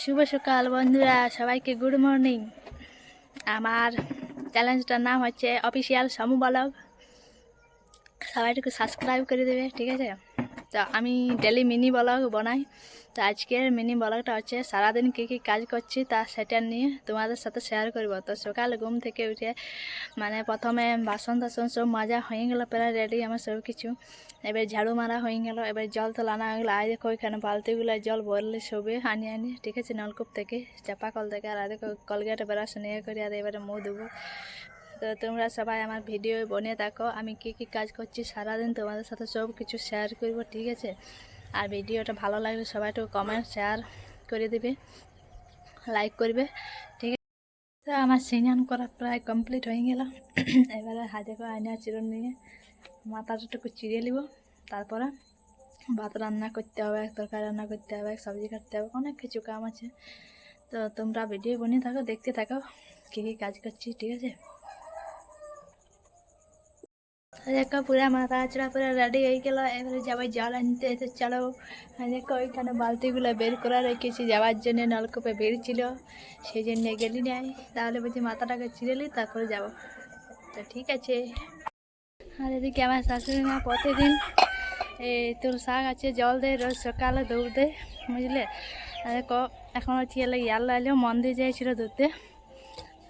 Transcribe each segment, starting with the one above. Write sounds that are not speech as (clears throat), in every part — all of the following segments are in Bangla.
শুভ সকাল বন্ধুরা, সবাইকে গুড মর্নিং আমার চ্যালেঞ্জটার নাম হচ্ছে অফিসিয়াল সমু ব্লগ সবাই সাবস্ক্রাইব করে দেবে, ঠিক আছে? তো আমি ডেলি মিনি ব্লগ বানাই। তো আজকের মিনি ব্লগটা হচ্ছে সারাদিন কী কী কাজ করছি তা সেটা নিয়ে তোমাদের সাথে শেয়ার করব। তো সকাল ঘুম থেকে উঠে মানে প্রথমে বাসন টাসন সব মাজা হয়ে গেল, প্রায় রেডি আমার সব কিছু। এবার ঝাড়ু মারা হয়ে গেল, এবার জল তো লানা হয়ে গেলো। আয় দেখো ওইখানে বালতিগুলো জল ভরলে সবে আনি আনি। ঠিক আছে, নলকূপ থেকে চাপা কল থেকে, আর দেখো কলগেটে ব্রাশ নিয়ে করে আর এবারে মুখ দেবো তো তোমরা সবাই আমার ভিডিও বনে থাকো। আমি কি কি কাজ করছি সারাদিন তোমাদের সাথে সব কিছু শেয়ার করব, ঠিক আছে? আর ভিডিওটা ভালো লাগলে সবাই একটু কমেন্ট শেয়ার করে দিবে লাইক করবে, ঠিক আছে? তো আমার স্নান করা প্রায় কমপ্লিট হয়ে গেল। (coughs) এবারে হাতে করে আয়না চিরন নিয়ে মাথাটাটুকু চিড়ে নিব। তারপরে ভাত রান্না করতে হবে তরকারি রান্না করতে হবে সবজি কাটতে হবে, অনেক কিছু কাম আছে। তো তোমরা ভিডিও বানিয়ে থাকো, দেখতে থাকো, কী কী কাজ করছি, ঠিক আছে? দেখো পুরা মাথা আচড়া পুরো রেডি হয়ে গেল এবারে যাবে জল আনতে এসে চলো দেখো ওইখানে বালতিগুলো বের করে রেখেছি যাওয়ার জন্য নলকূপে বেরিয়েছিল সেই জন্য গেলি নাই তাহলে বলছি মাথাটাকে চিড়েলি তারপরে যাব তো ঠিক আছে আর এদিকে আমার শাশুড়ি মা প্রতিদিন এই তোর শাক আছে জল দেয় রোজ সকালে দৌড় দেয় বুঝলে আর দেখো এখন ছেলে ইয়াল এলো মন্দির যাইছিল ধরতে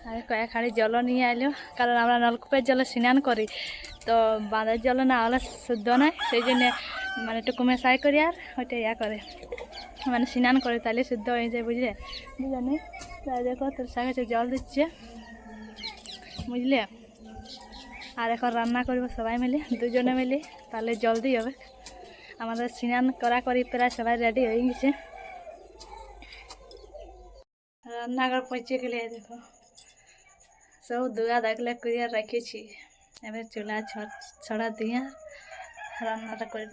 আর কয়েক হাড়ি জলও নিয়ে এলো কারণ আমরা নলকূপের জলে স্নান করি তো বাঁধের জল না হলে শুদ্ধ নয়, সেই জন্যে মানে একটু কমে সাই করি আর ওইটা ইয়া করে। মানে স্নান করে তাহলে শুদ্ধ হয়ে যায়, বুঝলে? বুঝলি? তাই দেখো, তোর সাথে জল দিচ্ছে, বুঝলে? আর এখন রান্না করব সবাই মিলে, দুজনে মিলে, তাহলে জলদি হবে। আমাদের স্নান করা করি, প্রায় সবাই রেডি হয়ে গেছে। রান্নাঘর পৌঁছে গেলে দেখো, সব দুয়া দেখলে করিয়া রেখেছি। এবার চুলা ছড়া দিয়ে রান্নাটা করব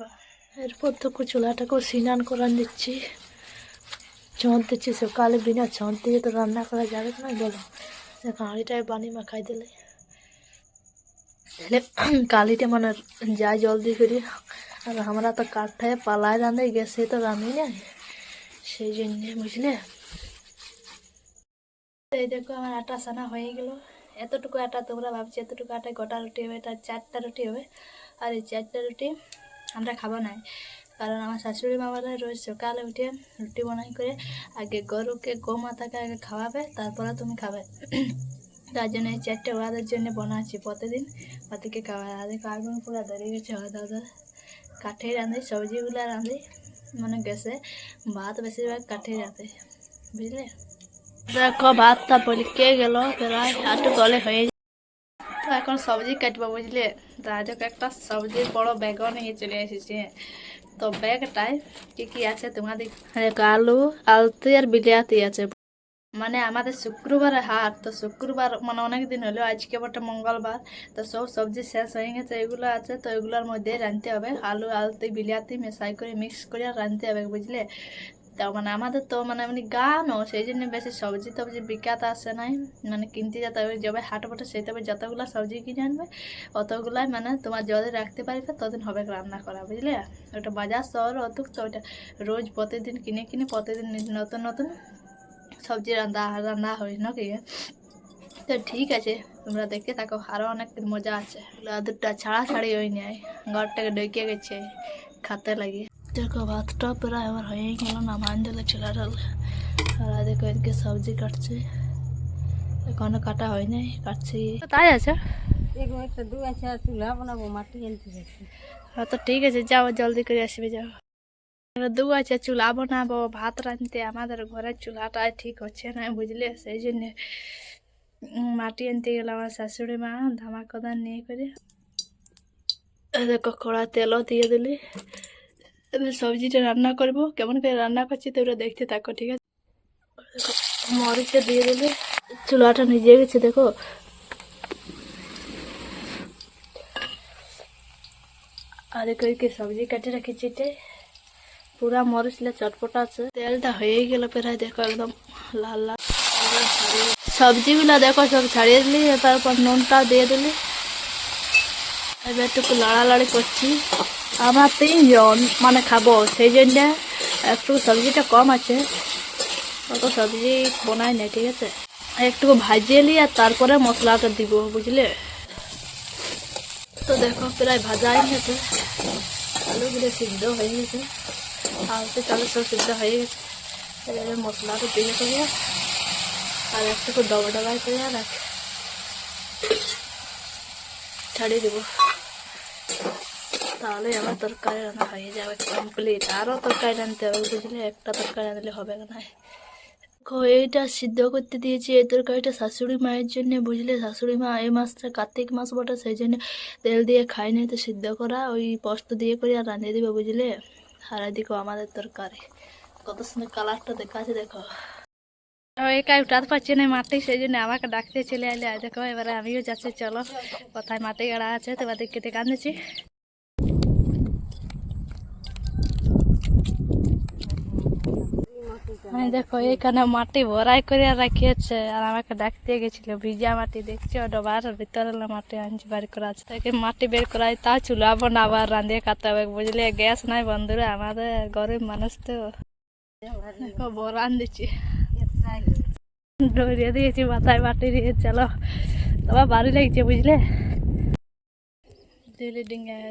এরপর তো চুলাটাকেও স্নান করান দিচ্ছি ছঁদ দিচ্ছি সকালে বিনা ছঁদ দিয়ে তো রান্না করা যাবে না বলো দেখো হাঁড়িটায় পানি মাখাই দিলে তাহলে কালিটা মানে যায় জলদি করে আর আমরা তো কাঠটায় পালায় রাঁধে গ্যাসে তো রাঁধি না সেই জন্যে বুঝলে এই দেখো আমার আটা সানা হয়ে গেল এতটুকু আটা তোমরা ভাবছি, এতটুকু আটায় গোটা রুটি হবে, এটা চারটা রুটি হবে। আর এই চারটা রুটি আমরা খাব না। কারণ আমার শাশুড়ি মামারা রোজ সকালে উঠে রুটি বানাই করে আগে গরুকে গো মাতাকে আগে খাওয়াবে, তারপরে তুমি খাবে। (clears throat) তার জন্য এই চারটে ওদের জন্য বানাচ্ছি প্রতিদিন। ওদেরকে খাওয়ায় আর দেখো আগুন পুরো ধরে গেছে হয়তো ওদের কাঠে রাঁধি, সবজিগুলো রাঁধি মানে গ্যাসে ভাত বেশিরভাগ কাঠে রাঁধে। বুঝলে? দেখো, ভাতটা পলিকে গেল, প্রায় গলে হয়ে তো এখন সবজি কাটবো, বুঝলে? রাজক একটা সবজির বড় ব্যাগও নিয়ে চলে এসেছে। তো ব্যাগটায় কি কি আছে তোমাদের? আলু, আলতি আর বিলাতি আছে। মানে আমাদের শুক্রবারে হাট, তো শুক্রবার মানে অনেক দিন হলো, আজকে বটে মঙ্গলবার। তো সব সবজি শেষ হয়ে গেছে, এগুলো আছে, তো এগুলোর মধ্যে রাঁধতে হবে। আলু, আলতি বিলাতি মেশাই করে মিক্স করে রাঁধতে হবে, বুঝলে? তো মানে আমাদের তো মানে এমনি গানও সেই জন্য বেশি সবজি টবজি বিকাতে আসে নাই। মানে কিনতে যেতে হবে যবে হাট বটে, সেই তবে যতগুলো সবজি কিনে আনবে, অতগুলাই মানে তোমার যদি রাখতে পারবে, ততদিন হবে রান্না করা, বুঝলে? ওটা বাজার শহর অতুক, তো ওটা রোজ প্রতিদিন কিনে কিনে, প্রতিদিন নতুন নতুন সবজি রান্না রান্না হয়, নাকি? তো ঠিক আছে, তোমরা দেখতে থাকো আরও অনেক মজা আছে। দুটা ছাড়া ছাড়ি হয়ে নেয় ঘরটাকে ডেকে গেছে, খাতে লাগে। দেখো ভাতটা প্রায় আমার হয়ে গেল নামান দিলে চুলা আর দেখো এদিকে সবজি কাটছে এখনও কাটা হয় নাই কাটছি তাই আছে হ্যাঁ তো ঠিক আছে যাও জলদি করে আসবে যাও দু আছে চুলা বানাবো ভাত রাঁধতে আমাদের ঘরের চুলাটা ঠিক হচ্ছে না বুঝলে সেই জন্য মাটি আনতে গেলাম আমার শাশুড়ি মা ধামা কোদান নিয়ে করে দেখো কড়া তেলও দিয়ে দিলি সবজিটা রান্না করব। কেমন করে রান্না করছি তোমরা দেখতে থাকো, ঠিক আছে? মরিচে দিয়ে দিলে চুলাটা নিজে গেছে, দেখো। আর এদিকে সবজি কাটে রেখেছি এতে পুরা মরিচ লে চটপটা আছে। তেলটা হয়ে গেল প্রায়, দেখো, একদম লাল লাল। সবজিগুলো দেখো, সব ছাড়িয়ে দিলি, তারপর নুনটা দিয়ে দিলি। এবার একটু লাড়ালাড়ি করছি। আমরা তিনজন মানে খাব সেই জন্য একটু সবজিটা কম আছে। অত সবজি বনাই না, ঠিক আছে? একটু ভাজিয়ে নি আর তারপরে মশলাটা দিব, বুঝলে? তো দেখো, প্রায় ভাজা হয়ে গেছে। আলুগুলো সিদ্ধ হয়ে গেছে। আলু চালু সব সিদ্ধ হয়ে গেছে। এবারে মশলাটা দিয়ে করে আর একটু ডবা ডবাই করে রাখ ছাড়িয়ে দেবো। তাহলে আমার তরকারি রান্না হয়ে যাবে কমপ্লিট আরও তরকারি রাঁধতে হবে বুঝলে? একটা তরকারি রাঁধলে হবে না এইটা সিদ্ধ করতে দিয়েছি, এই তরকারিটা শাশুড়ি মায়ের জন্য, বুঝলে? শাশুড়ি মা এই মাসটা কার্তিক মাস বটে, সেই জন্য তেল দিয়ে খায়নি তো সিদ্ধ করা, ওই পোস্ত দিয়ে করে আর রাঁধে দিবে, বুঝলে? আর এদিকে আমাদের তরকারি। কত সুন্দর কালারটা দেখাচ্ছে দেখো। একাই উঠাতে পারছি না মাটি সেই জন্য আমাকে ডাকতে চলে এলে দেখো, এবারে আমিও যাচ্ছি, চলো। কোথায় মাটি গাড়া আছে তো দেখতে কান্দেছি মানে দেখো, এখানে মাটি ভরাই করে রাখিয়েছে, আর আমাকে ডাকতে গেছিল, ভিজা মাটি দেখছ? ডবার ভিতরে মাটি আনছি বাড়ি করা আছে। তাকে মাটি বের করাই, তা চুলাবো না আবার রাঁধিয়ে খাতে হবে। বুঝলে, গ্যাস নাই বন্ধুরা, আমাদের গরিব মানুষ তো। দেখো বরান দিচ্ছি ডরিয়ে দিয়েছি, মাথায় মাটি দিয়ে চলো। তোমার বাড়ি লেগেছে, বুঝলে? দিলি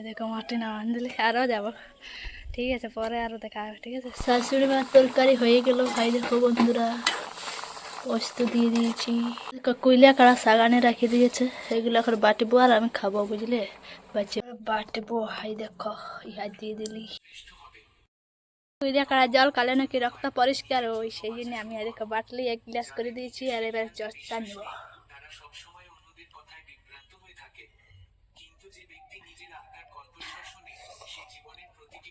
দেখো, মাটি না দিলে আরও যাব। ঠিক আছে, পরে আরও দেখা হবে, ঠিক আছে? শাশুড়ি মার তরকারি হয়ে গেল, ভাই দেখো বন্ধুরা, পোস্ত দিয়ে দিয়েছি। দেখো, কুইলা কাড়া সাগানে রাখি দিয়েছে, এগুলো এখন বাটিবো আর আমি খাব, বুঝলে? বাচ্চা বাটিবো, হাই দেখো, ইহা দিয়ে দিলি। কুইলা কাড়া জল কালে নাকি রক্ত পরিষ্কার, ওই সেই জন্য আমি এদিকে বাটলি এক গ্লাস করে দিয়েছি, আর এবার চর্চা নেব।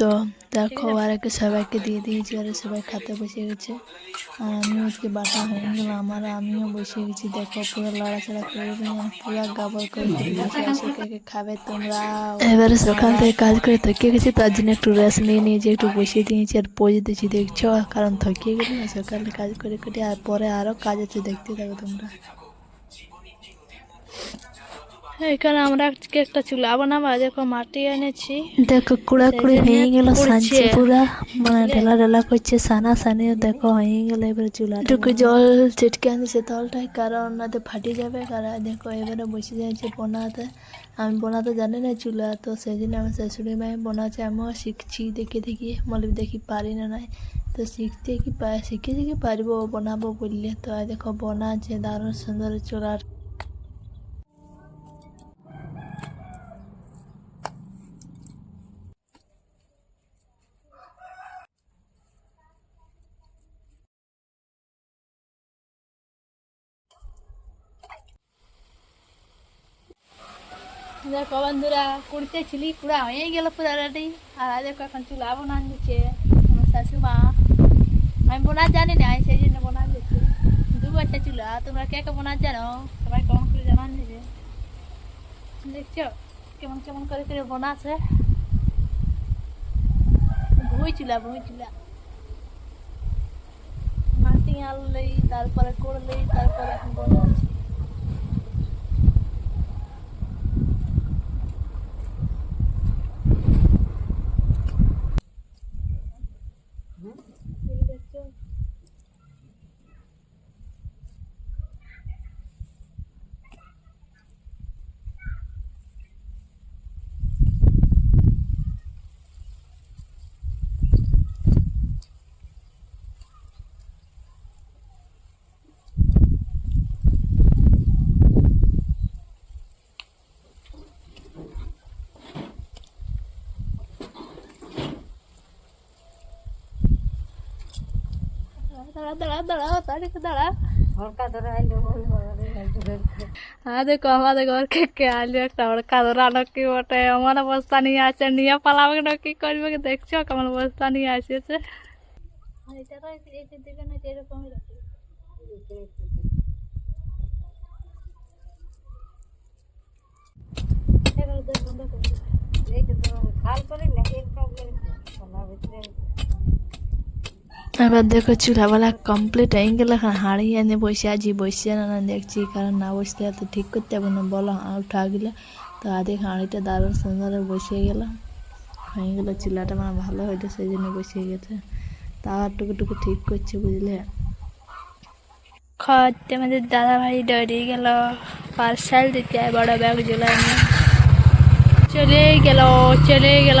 তো দেখো আর একে সবাইকে দিয়ে দিয়েছি, আর সবাই খাতে বসে গেছে। আর আমিও আজকে বাটা হয়ে গেল আমার আমিও বসে গেছি। দেখো পুরো লড়াচড়া করে পুরো গাবর করে খাবে তোমরা। এবারে সকাল থেকে কাজ করে থকিয়ে গেছি, তার জন্য একটু রেস্ট নিয়ে নিয়েছি, একটু বসিয়ে দিয়েছি, আর পোজ দিয়েছি দেখছ? কারণ থকিয়ে গেছি সকালে কাজ করে করে, আর পরে আরও কাজ আছে, দেখতে থাকো তোমরা। এখানে আমরা আজকে একটা চুলা বানাবো দেখো মাটি এনেছি। দেখো কুড়া কুড়ি হয়ে গেল সানছে পুরা মানে ঢেলা ঢেলা করছে সানা সানি দেখো হয়ে গেল এবারে চুলা একটু জল ছিটকে আনছে তলটাই কারণ নাতে ফাটি যাবে কারণ দেখো এবারে বসে যাচ্ছে বোনাতে। আমি বোনাতে জানি না চুলা তো জন্য আমার শাশুড়ি মাই বোনাচ্ছে আমিও শিখছি দেখে দেখি বলে দেখি পারি না নাই। তো শিখতে কি শিখে শিখে পারব বানাবো বললে। তো দেখো বোনাচ্ছে দারুণ সুন্দর চুলার দেখো বন্ধুরা, কুড়তে ছিলি, পুরা হয়ে গেল পুরা রেডি। আর দেখো এখন চুলা বানান দিচ্ছে আমার শাশুমা। আমি বোনা জানি না সেই জন্য বানান দিচ্ছি। দু বছর চুলা তোমরা কে কে বোনা জানো? সবাই কেমন করে জানান দিবে। দেখছ? কেমন কেমন করে করে বানাছে ভুই চুলা ভুই চুলা। মাটি আনলেই, তারপরে করলেই, তারপরে এখন বানাচ্ছি দাঁড়া দাঁড়া দাঁড়া তাড়ি দাঁড়া হলকা ধরে আইলো ধরে হ্যাঁ দেখো আমাদের ঘর কে আলু একটা হড়কা ধরানো কি বটে আমার বস্তা নিয়ে আসে নিয়ে পালাবে না কি করবে দেখছ কেমন বস্তা নিয়ে আসিয়েছে খাল করে না এরকম করে ভিতরে এবার দেখো চুলাবেলা কমপ্লিট হয়ে গেল, এখন হাঁড়ি এনে বসে আছি, বসে না দেখছি, কারণ না বসলে তো ঠিক করতে হবে না, বলো উঠা গেলে। তো আদি হাঁড়িটা দারুণ সুন্দর বসে গেল। হয়ে গেল, চুলাটা মানে ভালো হইল সেই জন্য বসে গেছে। তাও টুকু টুকু ঠিক করছে, বুঝলে? খতে আমাদের দাদা ভাই ডরিয়ে গেল পার্সেল দিতে, বড় ব্যাগ নিয়ে। চলে গেল চলে গেল।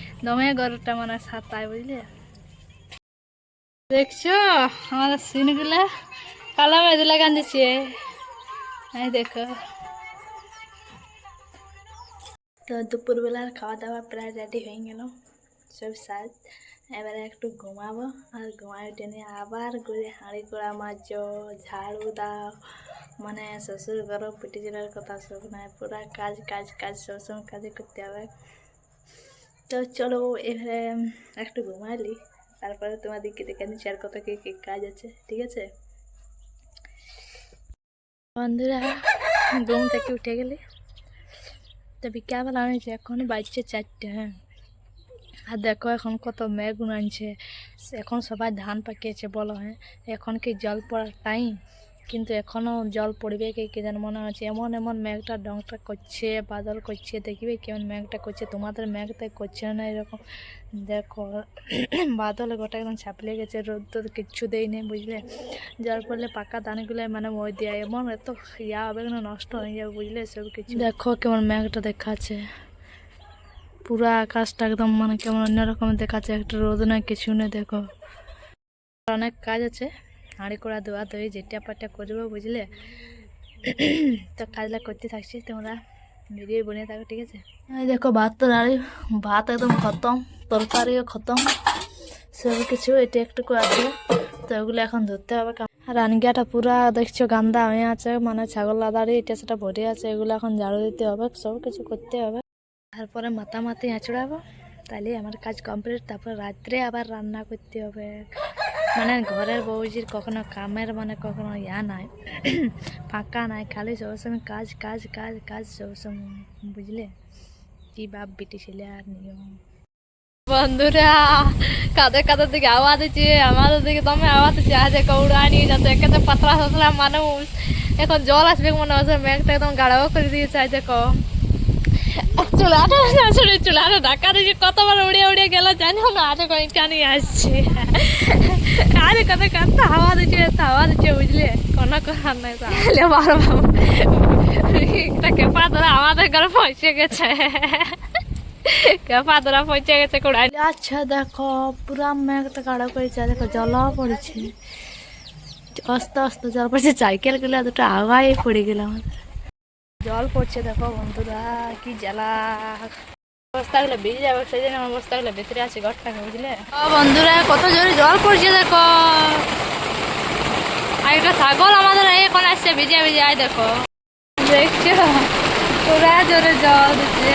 দমে গরুটা মানে সাতায় বুঝলে? দেখছ? আমাদের সিনগুলা কালা মেদুলা কান্দিছে এই দেখো। তো দুপুরবেলার খাওয়া দাওয়া প্রায় রেডি হয়ে গেল। সব সাজ। এবারে একটু ঘুমাবো আর ঘুমাই টেনে আবার ঘুরে হাঁড়ি কড়া মাজো, ঝাড়ু দাও। মানে শ্বশুর ঘর পিটি জেলার কথা সব নাই। পুরা কাজ কাজ কাজ সবসময় কাজে করতে হবে। তো চলো এবারে একটু ঘুমাইলি তারপরে তোমাদেরকে দেখে নিচ্ছি আর কত কি কি কাজ আছে, ঠিক আছে? বন্ধুরা, ঘুম থেকে উঠে গেলে। তো বিকালবেলা হয়েছে এখন বাজছে চারটে হ্যাঁ। আর দেখো এখন কত মেঘ আনছে এখন সবাই ধান পাকিয়েছে, বলো হ্যাঁ। এখন কি জল পড়ার টাইম কিন্তু এখনও জল পড়বে কি কে যেন মনে হচ্ছে, এমন এমন মেঘটা ডংটা করছে, বাদল করছে, দেখবে কেমন মেঘটা করছে, তোমাদের মেঘটা করছে না এরকম। দেখো, (coughs) বাদল গোটা একদম ছাপলে গেছে, রোদ তো কিচ্ছু দেয়নি, বুঝলে? যার ফলে পাকা দানাগুলো মানে ওই দেয় এমন এত ইয়া হবে না নষ্ট হয়ে যাবে, বুঝলে? সব কিছু। দেখো কেমন মেঘটা দেখাচ্ছে। পুরো আকাশটা একদম মানে কেমন অন্যরকম দেখাচ্ছে, একটা রোদ না কিছু নেই দেখো। অনেক কাজ আছে। হাঁড়ি করা দোয়া দই যেটা পাটা করব বুঝলে? তো কাজটা করতে থাকছি, তোমরা ভিডিও বনিয়ে থাকো, ঠিক আছে? দেখো, ভাত তো দাঁড়িয়ে ভাত একদম খতম, তরকারিও খতম, সব কিছু, এটা একটু করে আছে তো ওগুলো এখন ধরতে হবে আনগিয়াটা পুরা দেখছ, গান্দা হয়ে আছে মানে ছাগল লাদারি এটা সেটা ভরে আছে, এগুলো এখন ঝাড়ু দিতে হবে, সব কিছু করতে হবে। তারপরে মাথামাতি আঁচড়াবো, তাহলে আমার কাজ কমপ্লিট তারপর রাত্রে আবার রান্না করতে হবে। মানে ঘরের বউজির কখনো কামের মানে কখনো ইয়া নাই, ফাঁকা নাই, খালি সবসময় কাজ কাজ কাজ কাজ, সবসময়, বুঝলে? কি বাপ বিটি ছেলে আর নিয়ম। বন্ধুরা কাদের কাদের দিকে আওয়াজ দিচ্ছে আমাদের দিকে দমে আওয়াজ দিচ্ছে আজ কৌড়া নিয়ে যাচ্ছে, একে পাতলা সাতলা মানুষ। এখন জল আসবে মনে হচ্ছে, মেঘটা একদম গাড়াও করে দিয়েছে, আজ আসলে কতবার গেল না আরে কয়েকটা নিয়ে আসছে। আরে কত কত হাওয়া দিচ্ছে এত হাওয়া দিচ্ছে বুঝলে? কোনো করার নাই তাহলে বারো কেপা ধরে আমাদের ঘরে পৌঁছে গেছে। কেপা ধরা পৌঁছে গেছে কোড়াই আচ্ছা দেখো পুরা মেঘটা গাঢ় করেছে দেখো জলও পড়েছে। আস্তে আস্তে জল পড়ছে সাইকেলগুলো দুটো আগায় পড়ে গেল আমাদের। জল পড়ছে দেখো বন্ধুরা, কি জ্বালা। বস্তাগুলো বেরিয়ে যাবে, সেই জন্য আমার বস্তাগুলো ভেতরে আছে, ঘরটাকে বুঝলে? বন্ধুরা, কত জোরে জল পড়ছে দেখো। আর একটা ছাগল আমাদের এখন আসছে, ভিজে ভিজে, আয় দেখো। দেখছ? পুরা জোরে জল দিচ্ছে।